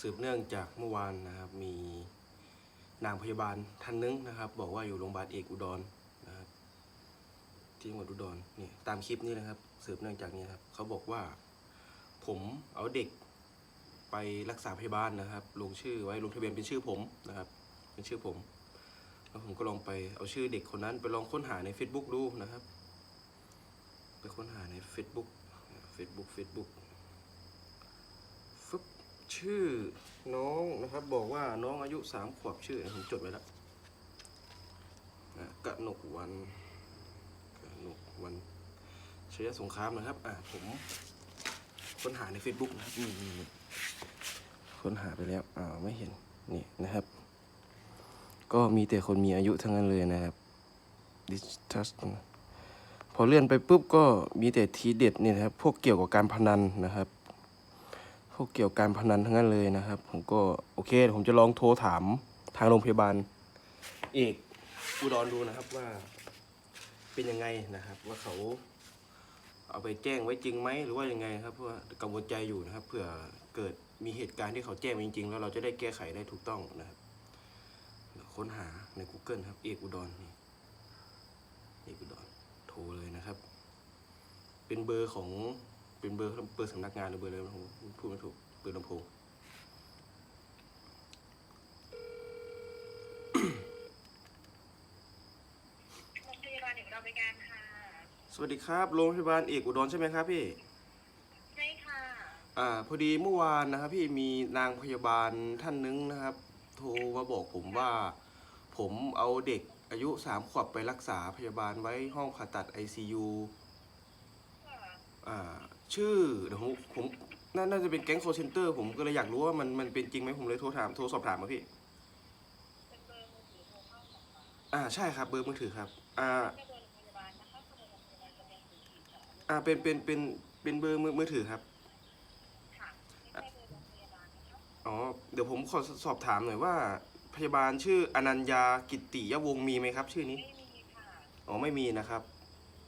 สืบเนื่องจากเมื่อวานนะครับมีนางพยาบาลท่านนึงนะครับ บอกว่าอยู่โรงพยาบาลเอกอุดรนะครับที่จังหวัดอุดรนี่ตามคลิปนี้นะครับ สืบเนื่องจากนี้ครับเขาบอกว่า ผมเอาเด็กไปรักษาพยาบาลนะครับ ลงชื่อไว้ลงทะเบียนเป็นชื่อผมนะครับ เป็นชื่อผม แล้วผมก็ลองไปเอาชื่อเด็กคนนั้นไปลองค้นหาใน Facebook ดูนะครับ ไปค้นหาใน Facebook Facebook Facebook ชื่อน้องนะครับ บอกว่าน้องอายุสามขวบชื่อผมจดไว้แล้วอะกนกวันกะหนกวันชยสงครามนะครับ อะผมค้นหาใน Facebook นะครับนี่นี่นี่ค้นหาไปแล้วอ่าไม่เห็นนี่นะครับ ก็มีแต่คนมีอายุทั้งนั้นเลยนะครับดิทัสพอเลื่อนไปปุ๊บก็มีแต่ทีเด็ดนี่นะครับ พวกเกี่ยวกับการพนันนะครับ วกเกี่ยวกับการพนันทั้งนั้นเลยนะครับ ผมก็โอเคเดี๋ยวผมจะลองโทรถามทางโรงพยาบาลเอกอุดรดูนะครับว่าเป็นยังไงนะครับ ว่าเขาเอาไปแจ้งไว้จริงไหมหรือว่ายังไงครับ เพราะว่ากังวลใจอยู่นะครับเผื่อเกิดมีเหตุการณ์ที่เขาแจ้งจริง ๆ แล้วเราจะได้แก้ไขได้ถูกต้องนะครับค้นหาใน Google ครับ เอกอุดรนี่เอกอุดรโทรเลยนะครับ เป็นเบอร์ของ เป็นเบอร์เบอร์สำนักงานหรือเบอร์อะไรผมพูดไม่ถูกเบอร์ลำโพงโรงพยาบาลเด็กเราบริการค่ะสวัสดีครับโรงพยาบาลเอกอุดรใช่ไหมครับพี่ใช่ค่ะอ่าพอดีเมื่อวานนะครับพี่มีนางพยาบาลท่านนึงนะครับ โทรมาบอกผมว่า ผมเอาเด็กอายุสามขวบไปรักษาพยาบาลไว้ห้องผ่าตัด ICU อ่า ชื่อเดี๋ยวผมผมนาน่าจะเป็นแก๊งโคเซนเตอร์ผมก็เลยอยากรู้ว่ามันมันเป็นจริงไหมผมเลยโทรถามโทรสอบถามมาพี่ เป็นเบอร์มือถือโทรเข้าของค่ะอ่าใช่ครับเบอร์มือถือครับ อ่า ไม่เบอร์โรงพยาบาลนะคะเบอร์โรงพยาบาลจะเป็นสีขีดค่ะอ่าเป็นเป็นเป็นเป็นเบอร์มือมือถือครับ ค่ะไม่ใช่เบอร์โรงพยาบาลนะคะอ๋อเดี๋ยวผมขอสอบถามหน่อยว่า พยาบาลชื่ออนัญญากิตติยวงศ์มีไหมครับ ชื่อนี้ไม่มีค่ะอ๋อไม่มีนะครับ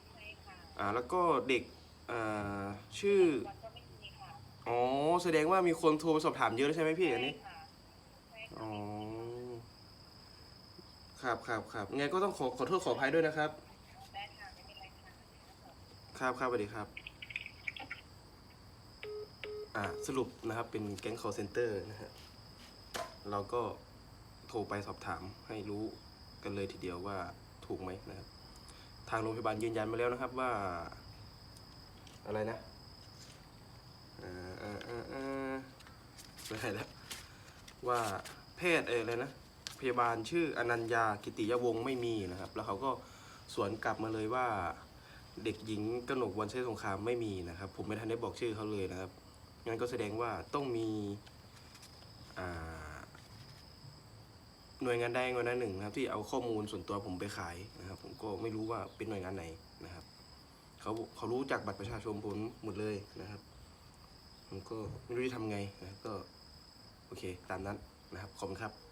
ใช่ค่ะ อ่าแล้วก็เด็ก อ่าชื่อวันก็ไม่มีค่ะอ๋อ แสดงว่ามีคนโทรมาสอบถามเยอะแล้วใช่ไหมพี่อันนี้ ใช่ค่ะใช่อ๋ค่ะอ ครับครับครับไงก็ต้องขอขอโทษขออภัยด้วยนะครับ ได้ค่ะไม่เป็นไรค่ะ ครับครับสวัสดีครับ อ่า สรุปนะครับ เป็นแก๊ง call center นะฮะ เราก็โทรไปสอบถามให้รู้กันเลยทีเดียวว่าถูกไหมนะครับ ทางโรงพยาบาลยืนยันมาแล้วนะครับว่า อะไรนะเอ่อเอ่อเอ่อเออไม่ใช่แล้วว่าแพทย์เอออะไรนะพยาบาลชื่ออนัญญากิติยวงศ์ไม่มีนะครับ แล้วเขาก็สวนกลับมาเลยว่าเด็กหญิงกนกวันเชษสงครามไม่มีนะครับ ผมไม่ทันได้บอกชื่อเขาเลยนะครับงั้นก็แสดงว่าต้องมีหน่วยงานใดหน่วยงานหนึ่งนะครับ ที่เอาข้อมูลส่วนตัวผมไปขายนะครับ ผมก็ไม่รู้ว่าเป็นหน่วยงานไหนนะครับ เขาเขารู้จากบัตรประชาชนผมหมดเลยนะครับผมก็ไม่รู้จะทำไงนะก็โอเคตามนั้นนะครับขอบคุณครับ